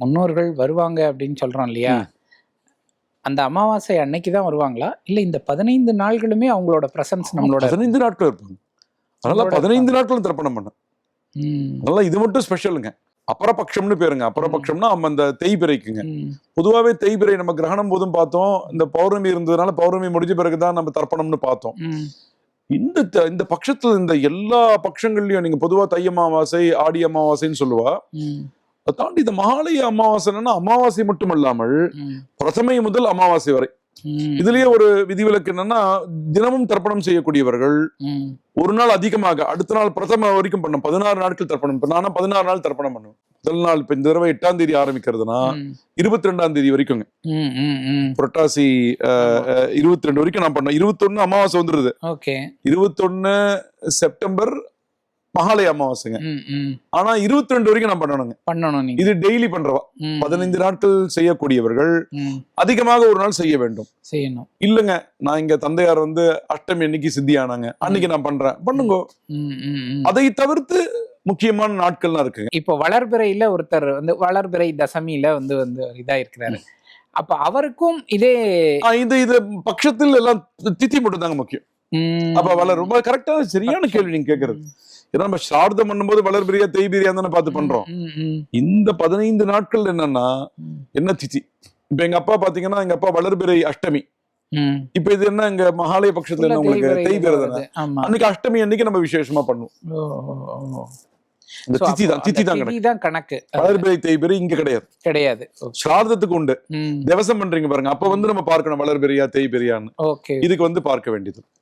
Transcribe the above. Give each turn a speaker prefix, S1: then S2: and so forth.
S1: முன்னோர்கள் வருவாங்க அப்படின்னு சொல்றோம் இல்லையா. அந்த அமாவாசை அன்னைக்கு தான் வருவாங்களா? இல்ல இந்த பதினைந்து நாள்களுமே அவங்களோட பிரசன்ஸ் நம்மளோட
S2: பதினைந்து நாட்கள் இருப்பாங்க. அதனால பதினைந்து நாட்களும் தர்ப்பணம் பண்ண அதனால இது மட்டும் ஸ்பெஷலுங்க அபரபக்ஷம்னு பேருங்க. அபரபக்ஷம்னா நம்ம அந்த தேய்பிரைக்குங்க. பொதுவாவே தேய்பிரை நம்ம கிரகணம் போதும் பார்த்தோம். இந்த பௌர்ணமி இருந்ததுனால பௌர்ணமி முடிஞ்ச பிறகுதான் நம்ம தர்ப்பணம்னு பார்த்தோம். இந்த இந்த பட்சத்துல இந்த எல்லா பட்சங்கள்லயும் நீங்க பொதுவா தை அமாவாசை ஆடி அமாவாசைன்னு சொல்லுவா. அதை தாண்டி இந்த மகாலய அமாவாசைன்னா அமாவாசை மட்டும் அல்லாமல்
S1: ம்,
S2: பிரதமை முதல் அமாவாசை வரை. இதுலயே ஒரு விதிவிலக்கு என்னன்னா தினமும் தர்ப்பணம் செய்யக்கூடியவர்கள் ஒரு நாள் அதிகமாக அடுத்த நாள் பிரதம வரைக்கும் பண்ணும். பதினாறு நாட்கள் தர்ப்பணம். நானும் பதினாறு நாள் தர்ப்பணம் பண்ணுவேன். முதல் நாள் இப்ப இந்த தடவை எட்டாம் தேதி ஆரம்பிக்கிறதுனா இருபத்தி ரெண்டாம் தேதி வரைக்குங்க.
S1: ம், ம், ம்.
S2: புரட்டாசி இருபத்தி ரெண்டு வரைக்கும் நான் பண்ணேன் இருபத்தொன்னு அமாவாசை வந்துருது இருபத்தொன்னு செப்டம்பர் மகாலய அமாவாசைங்க. ஆனா இருபத்தி ரெண்டு வரைக்கும் நான் பண்ணணுங்க.
S1: பண்ணணும்
S2: இது டெய்லி பண்றவா. பதினைந்து நாட்கள் செய்யக்கூடியவர்கள் அதிகமாக ஒரு நாள் செய்ய வேண்டும்.
S1: செய்யணும்.
S2: இல்லைங்க நான் இங்க தந்தையார் வந்து அஷ்டமி அன்னைக்கு சித்தியானாங்க. அன்னைக்கு நான் பண்றேன். பண்ணுங்க. அதை தவிர்த்து முக்கியமான நாட்கள்லாம் இருக்குங்க.
S1: இப்போ வளர்பிறையில ஒருத்தர் வந்து வளர்பிறை தசமியில வந்து வந்து இதா இருக்கிறாரு அப்ப அவருக்கும் இதே
S2: இது இது பட்சத்தில் எல்லாம் தித்தி மட்டும் தாங்க முக்கியம் அப்ப வளர் ரொம்ப கரெக்டா சரியான கேள்வி நீங்க கேக்குறது. ஏன்னா நம்ம சார்தம் பண்ணும்போது வளர்பிரியா தேய்பிரியா தானே பார்த்து பண்றோம். இந்த பதினைந்து நாட்கள் என்னன்னா என்ன திதி? இப்ப எங்க அப்பா பாத்தீங்கன்னா எங்க அப்பா வளர்பிறை அஷ்டமி. இப்ப இது என்ன எங்க மகாலய பட்சத்துல என்ன உங்களுக்கு
S1: தேய்பிறை
S2: தேய்பிறை தானே?
S1: வருது. ஆமா.
S2: அன்னைக்கு அஷ்டமி அன்னைக்கு நம்ம விசேஷமா பண்ணுவோம். இந்த திதி தான் திதி தான் கணக்கு. வளர்பிறை தேய்பிறை இங்க கிடையாது.
S1: கிடையாது.
S2: சார்தத்துக்கு உண்டு. திவசம் பண்றீங்க பாருங்க. அப்ப வந்து நம்ம பார்க்கணும் வளர்பிரியா தேய்பிரியான்னு இதுக்கு வந்து பார்க்க வேண்டியது.